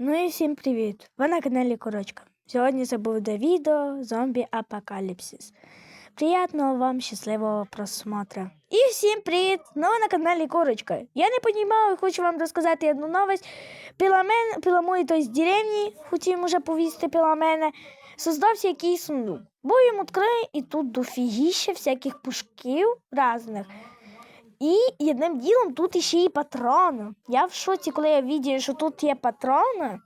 Ну і всім привіт! Ви на каналі Корочка. Сьогодні це буде відео Зомбі Апокаліпсис. Приятного вам щасливого просмотра. І всім привіт! Ну на каналі Корочка. Я не розумію, хочу вам розказати одну новость. Піламен, піламої той з деревні, хотів уже повісти піламена, создався якийсь сундук. Бо йому відкрию, і тут дофігіще всяких пушків різних. І одним ділом тут ще і патрони. Я в шоці, коли я бачив, що тут є патрони.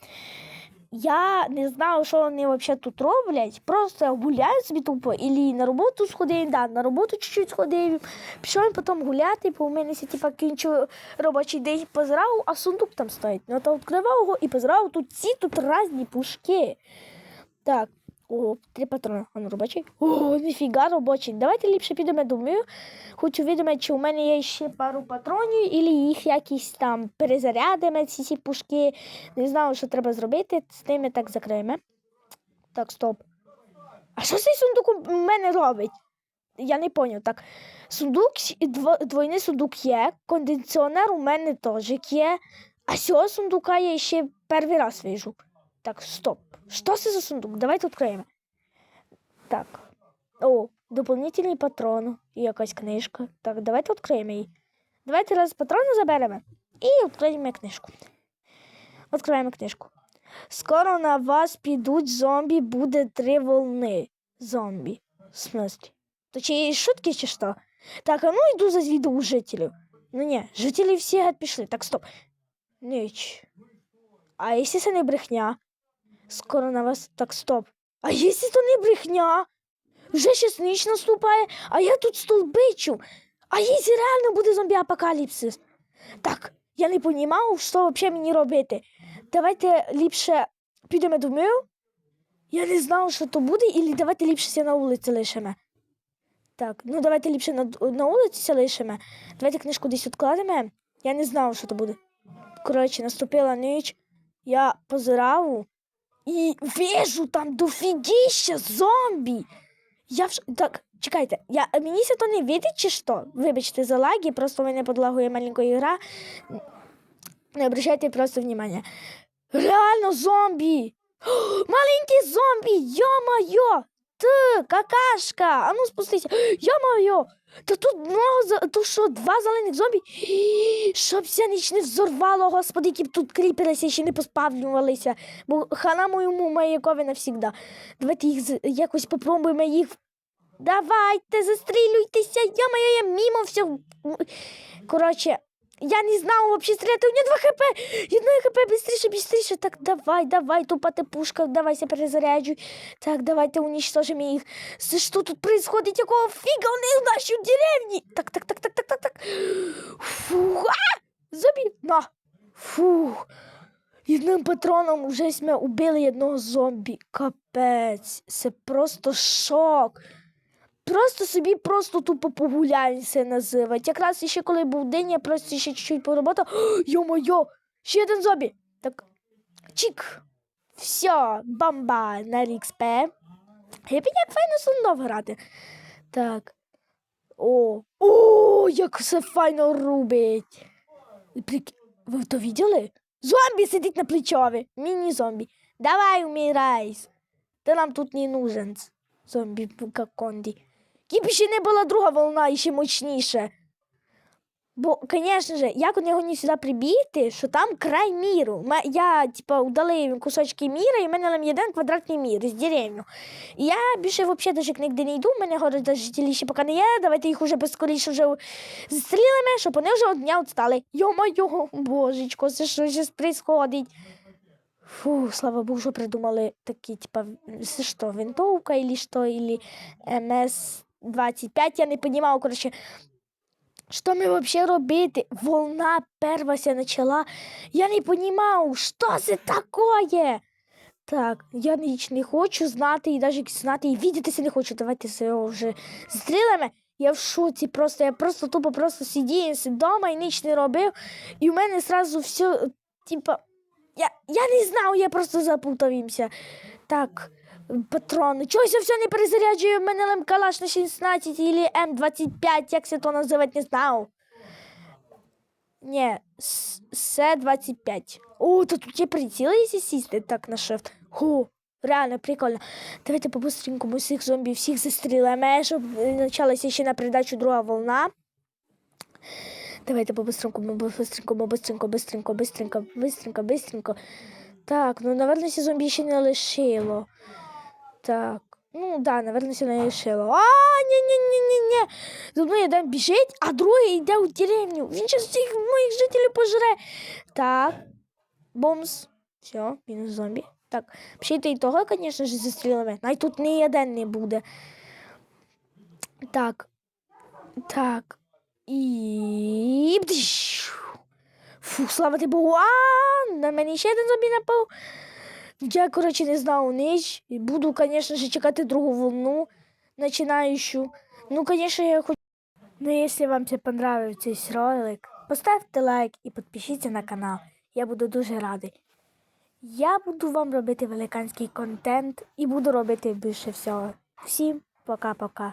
Я не знала, що вони взагалі тут роблять. Просто гуляють собі тупо, і на роботу сходив, да, на роботу чуть-чуть сходив, пішов потім гуляти, бо у мене типа, кінчу робочий день позирав, а сундук там стоїть. Ну, то відкривав його і позирав, тут ці тут різні пушки. Так, о, три патрони. А ну робочий. О, ніфіга робочий. Давайте ліпше підемо думаю. Хочу відомо, чи у мене є ще пару патронів, або їх якісь там перезарядимо, ці ці пушки. Не знаю, що треба зробити. З ними так закриємо. Так, стоп. А що цей сундук у мене робить? Я не поняв. Так, сундук, дво- двойний сундук є, кондиціонер у мене теж є, а цього сундука я ще перший раз вижу. Так, стоп. Що це за сундук? Давайте відкриємо. Так. О, доповнительний патрон і якась книжка. Так, давайте відкриємо її. Давайте раз патрони заберемо і відкриємо книжку. Відкриваємо книжку. Скоро на вас підуть зомбі, буде три волни. Зомбі. В смислі? То чи шутки, чи що? Так, а ну йду зазвіду у жителів. Ну ні, жителі всі геть пішли. Так, стоп. Ніч. А якщо це не брехня? Скоро на вас. Так, стоп. А якщо то не брехня? Вже щас ніч наступає, а я тут столбичу. А якщо реально буде зомбі-апокаліпсис? Так, я не розумів, що взагалі мені робити. Давайте ліпше підемо думаю. Я не знав, що то буде, і давайте ліпше на вулиці лишимо. Так, ну давайте ліпше на, на вулиці лишимо. Давайте книжку десь відкладемо. Я не знав, що то буде. Коротше, наступила ніч, я позирав і вижу там дофігіща зомбі. Я вш... Так, чекайте, я... мені це то не видить чи що? Вибачте за лаги, просто в мене подлагує маленька ігра. Не обращайте просто внимання. Реально зомбі! Маленький зомбі! Йо-моє! Ти, какашка! А ну спустися! Йо-моє! Та тут много, то що, два зелених зомбі? Щоб ся ніч не взорвало, господи, які б тут кріпилися і ще не поспавлювалися. Бо хана моєму маякові навсігда. Давайте їх якось попробуємо їх. Давайте, застрілюйтеся, я моя я мімо всього. Коротше, я не знав вообще стріляти, у нього 2 хп. Одне хп, быстріше, быстріше. Так, давай, давай, тупати пушка, давайся перезаряджуй. Так, давайте уничтожимо їх. Що тут происходит? Якого фіга вони в нашій деревні? Так, так, так, так, так, так, так. Фух, а! Зомбі, на. Фух. Одним патроном уже ми убили одного зомбі. Капець, це просто шок. Просто собі просто тупо погулянься називать. Якраз ще коли був день, я просто ще чуть-чуть поработав. Йо-моє, ще один зомбі. Так, чик. Все, бамба на XP. Я б як файно сундов грати. Так. О, о, як все файно рубить. Ви то виділи? Зомбі сидить на плечові. Міні-зомбі. Давай, умирайся. Ти нам тут не нужен. Зомбі Кіпі ще не була друга волна і ще мощніше. Бо, звісно ж, як вони його не сюди прибігти, що там край міру. Я, типа, удалив кусочки міра, і в мене там один квадратний мір з деревню. І я більше взагалі навіть нігде не йду, в мене говорять, навіть жителі ще поки не є, давайте їх уже поскоріше вже застрілимо, щоб вони вже одня відстали. Йо-моє, божечко, це що зараз происходить? Фу, слава Богу, що придумали такі, типа, що, винтовка или що, или МС-25, я не розумію, коротше, що ми взагалі робити? Волна первася почала. Я не розумію, що це таке? Так, я ніч не хочу знати і навіть знати і відітися не хочу. Давайте його вже стрілимо. Я в шоці просто, я просто тупо просто сидів вдома і ніч не робив. І в мене одразу все, типа, я, я не знав, я просто запутався. Так, патрони. Чогось я все не перезаряджую, в мене лем калаш на 16 или М25, як це то називати, не знав. Ні, С- С-25. О, то тут є приціли, якщо сісти так на шифт. Ху, реально прикольно. Давайте по-быстреньку ми всіх зомбі всіх застрілимо, щоб е, почалася ще на передачу друга волна. Давайте по-быстреньку, ми быстренько, ми быстренько, быстренько, быстренько, быстренько, быстренько. Так, ну, наверное, ці зомбі ще не лишило. Так. Ну, да, наверное, не лишило. А. За мною один біжить, а другий йде у деревню. Він зараз всіх моїх жителів пожре. Так. Бомс. Все, мінус зомбі. Так, пшити і того, звісно ж, застрілили. Навіть тут ні один не буде. Так. Так. І. Фу, слава ти. А, на мене ще один зомбі напав. Я, коротше, не знав ніч. І буду, звісно ж, чекати другу волну, починаючу. Ну, звісно, я хочу. Ну, якщо вам це понравився цей ролик, поставте лайк і підпишіться на канал. Я буду дуже радий. Я буду вам робити великанський контент і буду робити більше всього. Всім пока-пока.